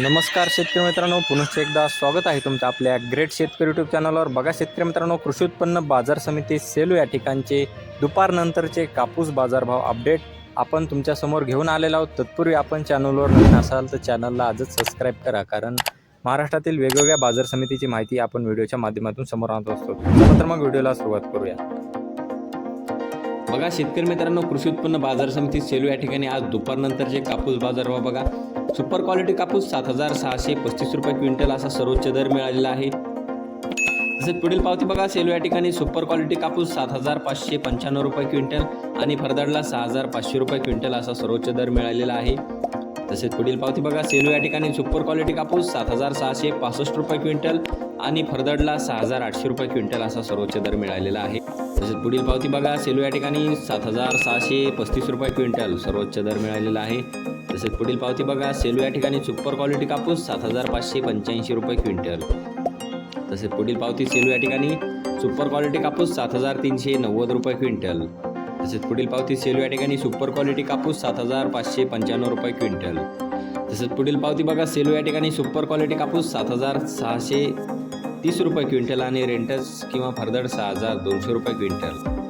नमस्कार शेतकरी मित्रांनो पुनश्च एकदा स्वागत आहे तुमचं आपल्या ग्रेट शेतकरी यूट्यूब चॅनलवर बघा शेतकरी मित्रांनो कृषी उत्पन्न बाजार समिती सेलू या ठिकाणचे दुपारनंतरचे कापूस बाजारभाव अपडेट आपण तुमच्यासमोर घेऊन आलेलो आहोत. तत्पूर्वी आपण चॅनलवर नवीन असाल तर चॅनलला आजच सबस्क्राईब करा कारण महाराष्ट्रातील वेगवेगळ्या बाजार समितीची माहिती आपण व्हिडिओच्या माध्यमातून समोर आणत असतो. तर मग व्हिडिओला सुरुवात करूया. बघा शेतकरी मित्रांनो कृषी उत्पन्न बाजार समिती सेलू या ठिकाणी आज दुपारनंतरचे कापूस बाजारभाव बघा. सुपर क्वालिटी कापूस सात हजार सहाशे पस्तीस रुपये क्विंटल असा सर्वोच्च दर मिळालेला आहे. तसेच पुढील पावती बघा सेलू या ठिकाणी सुपर क्वालिटी कापूस सात हजार पाचशे पंच्याण्णव रुपये क्विंटल आणि फरदाडला सहा हजार पाचशे रुपये क्विंटल असा सर्वोच्च दर मिळालेला आहे. तसेच पुढील पावती बघा सेलू या ठिकाणी सुपर क्वालिटी कापूस सात हजार सहाशे पासष्ट रुपये क्विंटल आणि फरदडला सहा हजार आठशे रुपये क्विंटल असा सर्वोच्च दर मिळालेला आहे. तसेच पुढील पावती बघा सेलू या ठिकाणी सात हजार सहाशे पस्तीस रुपये क्विंटल सर्वोच्च दर मिळालेला आहे. तसेच पुढील पावती बघा सेलू या ठिकाणी सुपर क्वालिटी कापूस सात हजार पाचशे पंच्याऐंशी रुपये क्विंटल. तसेच पुढील पावती सेलू या ठिकाणी सुपर क्वालिटी कापूस सात हजार तीनशे नव्वद रुपये क्विंटल. तसेच पुढील पावती सेलू या ठिकाणी सुपर क्वालिटी कापूस सात हजार पाचशे पंच्याण्णव रुपये क्विंटल. तसेच पुढील पावती बघा सेलू या ठिकाणी सुपर क्वालिटी कापूस सात हजार सहाशे तीस रुपये क्विंटल आणि रेंटस किंवा फरदड सहा हजार दोनशे रुपये क्विंटल.